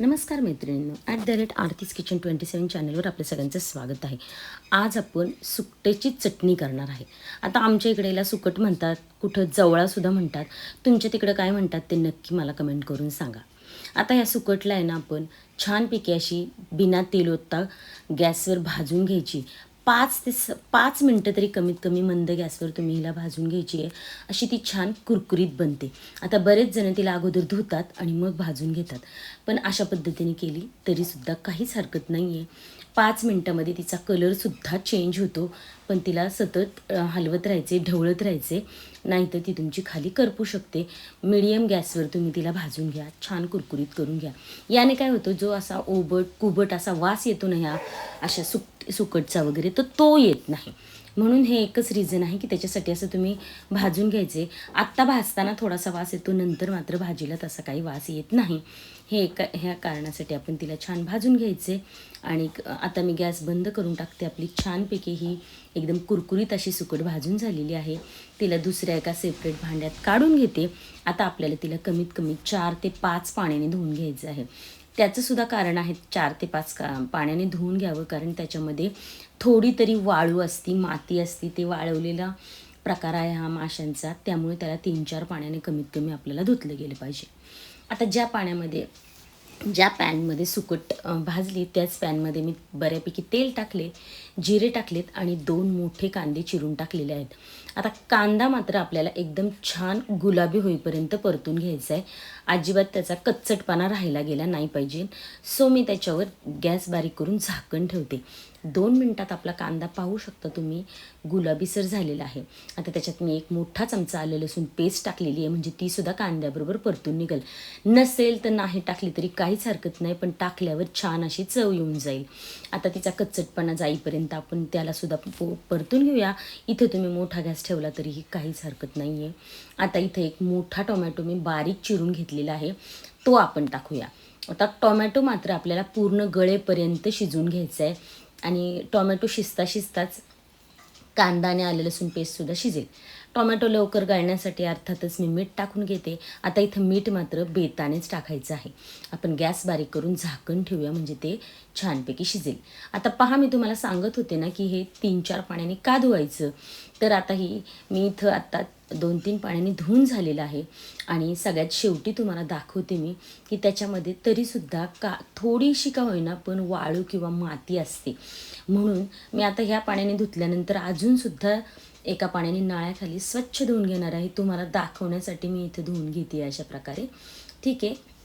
नमस्कार मैत्रिणींनो at the rate Aarti's kitchen twenty seven चॅनलवर आपल्या सगळ्यांचं स्वागत आहे. आज आपण सुकट्याची चटणी करणार आहे. आता आमच्या इकडे याला सुकट म्हणतात कुठं जवळासुद्धा म्हणतात. तुमच्या तिकडं काय म्हणतात ते नक्की मला कमेंट करून सांगा. आता या सुकटला आहे ना आपण छानपैकी अशी बिना तेल गॅसवर भाजून घ्यायची. पाच ते स पाच मिनटं तरी कमीत कमी मंद गॅसवर तुम्ही हिला भाजून घ्यायची आहे. अशी ती छान कुरकुरीत बनते. आता बरेच जण तिला अगोदर धुतात आणि मग भाजून घेतात. पण अशा पद्धतीने केली तरीसुद्धा काहीच हरकत नाही आहे पाच मिनटामध्ये तिचा कलरसुद्धा चेंज होतो. पण तिला सतत हलवत राहायचे ढवळत राहायचे. नाहीतर ती तुमची खाली करपू शकते. मिडियम गॅसवर तुम्ही तिला भाजून घ्या. छान कुरकुरीत करून घ्या. याने काय होतं जो असा ओबट कुबट असा वास येतो ना ह्या अशा सुक सुकटचा वगैरे तर तो येत नाही. म्हणून हे एकच रिझन आहे की त्याच्यासाठी असं तुम्ही भाजून घ्यायचे. आत्ता भाजताना थोडासा वास येतो. नंतर मात्र भाजीला तसा काही वास येत नाही. हे एका ह्या कारणासाठी आपण तिला छान भाजून घ्यायचे. आणि आता मी गॅस बंद करून टाकते. आपली छानपैकी ही एकदम कुरकुरीत अशी सुकट भाजून झालेली आहे. तिला दुसऱ्या एका सेपरेट भांड्यात काढून घेते. आता आपल्याला तिला कमीत कमी चार ते पाच पाण्याने धुवून घ्यायचं आहे. त्याचंसुद्धा कारण आहे चार ते पाच का पाण्याने धुवून घ्यावं. कारण त्याच्यामध्ये थोडी तरी वाळू असती माती असती ते वाळवलेला प्रकार आहे हा माशांचा. त्यामुळे त्याला तीन चार पाण्याने कमीत कमी आपल्याला धुतलं गेलं पाहिजे. आता ज्या पाण्यामध्ये ज्या पॅनमध्ये सुकट भाजली त्याच पॅनमध्ये मी बऱ्यापैकी तेल टाकले जिरे टाकलेत आणि दोन मोठे कांदे चिरून टाकलेले आहेत. आता कांदा मात्र आपल्याला एकदम छान गुलाबी होईपर्यंत परतून घ्यायचा आहे अजिबात त्याचा कच्चटपणा राहायला गेला नाही पाहिजे. सो मी त्याच्यावर गॅस बारीक करून झाकण ठेवते. दोन मिनटात आपला कांदा पाहू शकता तुम्ही. गुलाबीसर झालेला आहे. आता त्याच्यात मी एक मोठा चमचा आलं लसूण पेस्ट टाकलेली आहे. म्हणजे ती सुद्धा कांद्याबरोबर परतून निघेल. नसेल तर नाही टाकली तरी काहीच हरकत नाही पण टाकल्यावर छान अशी चव येऊन जाईल. आता तिचा कच्चटपणा जाईपर्यंत आपण त्याला सुद्धा पो परतून घेऊया. इथं तुम्ही मोठा गॅस ठेवला तरीही काहीच हरकत नाही आहे आता इथं एक मोठा टोमॅटो मी बारीक चिरून घेतलेला आहे. तो आपण टाकूया. आता टोमॅटो मात्र आपल्याला पूर्ण गळेपर्यंत शिजवून घ्यायचा आहे आणि टोमॅटो शिजता शिजताच कांदा आणि आलं लसूण पेस्टसुद्धा शिजेल. टोमॅटो लवकर गाळण्यासाठी अर्थातच मी मीठ टाकून घेते. आता इथं मीठ मात्र बेतानेच टाकायचं आहे. आपण गॅस बारीक करून झाकण ठेवूया म्हणजे ते छानपैकी शिजेल. आता पहा मी तुम्हाला सांगत होते ना की हे तीन चार पाण्याने का धुवायचं? तर आता ही मी इथं आत्ता दोन तीन पाण्याने धुवून झालेलं आहे. आणि सगळ्यात शेवटी तुम्हाला दाखवते मी की त्याच्यामध्ये तरीसुद्धा का थोडीशी का होईना पण वाळू किंवा माती असते. म्हणून मी आता ह्या पाण्याने धुतल्यानंतर अजूनसुद्धा एका पाण्याने नाळ्याखाली स्वच्छ धुवून घेणार आहे. तुम्हाला दाखवण्यासाठी मी इथं धुवून घेते अशा प्रकारे. ठीक आहे?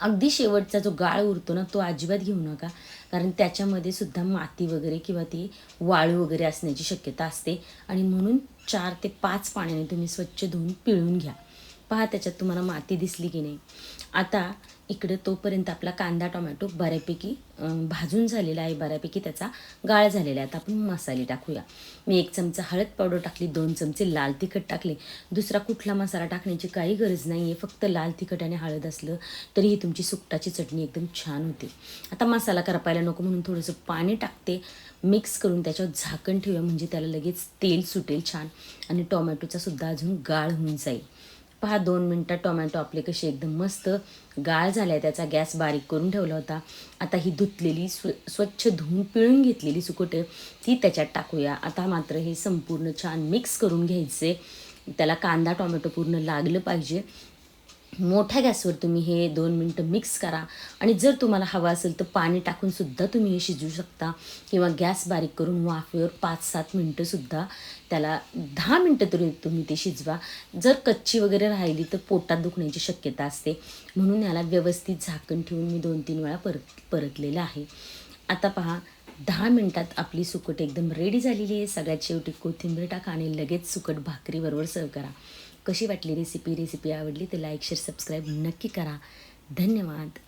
अगदी शेवटचा जो गाळ उरतो ना तो अजिबात घेऊ नका. कारण त्याच्यामध्ये सुद्धा माती वगैरे किंवा ती वाळू वगैरे असण्याची शक्यता असते. आणि म्हणून चार ते पाच पाण्याने तुम्ही स्वच्छ धुवून पिळून घ्या. पहा त्याच्यात तुम्हाला माती दिसली की नाही. आता इकडे तोपर्यंत आपला कांदा टोमॅटो बऱ्यापैकी भाजून झालेला आहे बऱ्यापैकी त्याचा गाळ झालेला आहे. आता आपण मसाले टाकूया. मी एक चमचा हळद पावडर टाकली दोन चमचे लाल तिखट टाकले. दुसरा कुठला मसाला टाकण्याची काही गरज नाही आहे फक्त लाल तिखट आणि हळद असलं तरीही तुमची सुकटाची चटणी एकदम छान होते. आता मसाला करपायला नको म्हणून थोडंसं पाणी टाकते. मिक्स करून त्याच्यावर झाकण ठेवूया म्हणजे त्याला लगेच तेल सुटेल छान. आणि टोमॅटोचा सुद्धा अजून गाळ होऊन जाईल. पहा दोन मिनटात टोमॅटो आपले कसे एकदम मस्त गाळ झाला आहे त्याचा गॅस बारीक करून ठेवला होता. आता ही धुतलेली स्व स्वच्छ धुवून पिळून घेतलेली सुकटं ती त्याच्यात टाकूया. आता मात्र हे संपूर्ण छान मिक्स करून घ्यायचे. त्याला कांदा टोमॅटो पूर्ण लागलं पाहिजे. मोठ्या गॅसवर तुम्ही हे दोन मिनटं मिक्स करा. आणि जर तुम्हाला हवं असेल तर पाणी टाकूनसुद्धा तुम्ही हे शिजवू शकता. किंवा गॅस बारीक करून वाफेवर पाच सात मिनटंसुद्धा त्याला दहा मिनटं तरी तुम्ही ते शिजवा. जर कच्ची वगैरे राहिली तर पोटात दुखण्याची शक्यता असते. म्हणून याला व्यवस्थित झाकण ठेवून मी दोन तीन वेळा परत परतलेलं आहे. आता पहा दहा मिनटात आपली सुकट एकदम रेडी झालेली आहे. सगळ्यात शेवटी कोथिंबीर टाका आणि लगेच सुकट भाकरीबरोबर सर्व करा. कशी वाटली रेसिपी रेसिपी आवडली तर लाईक शेअर सबस्क्राईब नक्की करा. धन्यवाद.